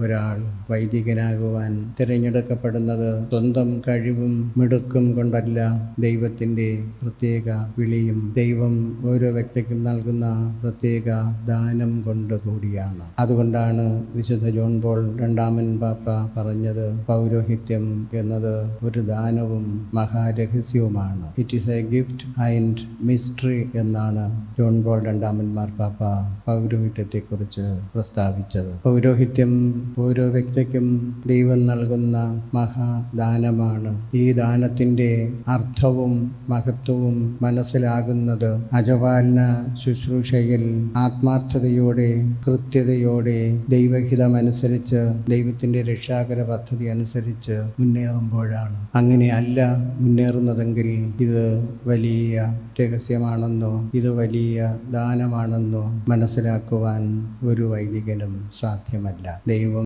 ഒരാൾ വൈദികനാകുവാൻ തിരഞ്ഞെടുക്കപ്പെടുന്നത് സ്വന്തം കഴിവും മിടുക്കും കൊണ്ടല്ല ദൈവത്തിന്റെ പ്രത്യേക വിളിയും ദൈവം ഓരോ വ്യക്തിക്കും നൽകുന്ന പ്രത്യേക ദാനം കൊണ്ട് കൂടിയാണ്. അതുകൊണ്ടാണ് വിശുദ്ധ ജോൺ പോൾ രണ്ടാമൻ പാപ്പ പറഞ്ഞത് പൗരോഹിത്യം എന്നത് ഒരു ദാനവും മഹാരഹസ്യവുമാണ്. It is a gift and mystery എന്നാണ് ജോൺ പോൾ രണ്ടാമൻ മാർപ്പാപ്പ പൗരോഹിത്യത്തെക്കുറിച്ച് പ്രസ്താവിച്ചത്. പൗരോഹിത്യം ഓരോ വ്യക്തിക്കും ദൈവം നൽകുന്ന മഹാദാനമാണ്. ഈ ദാനത്തിന്റെ അർത്ഥവും മഹത്വവും മനസ്സിലാകുന്നത് അജപാലന ശുശ്രൂഷയിൽ ആത്മാർത്ഥതയോടെ കൃത്യതയോടെ ദൈവഹിതമനുസരിച്ച് ദൈവത്തിന്റെ രക്ഷാകര പദ്ധതി അനുസരിച്ച് മുന്നേറുമ്പോഴാണ്. അങ്ങനെയല്ല മുന്നേറുന്നതെങ്കിൽ ഇത് വലിയ രഹസ്യമാണെന്നോ ഇത് വലിയ ദാനമാണെന്നോ മനസ്സിലാക്കുവാൻ ഒരു വൈദികനും സാധ്യമല്ല. ദൈവം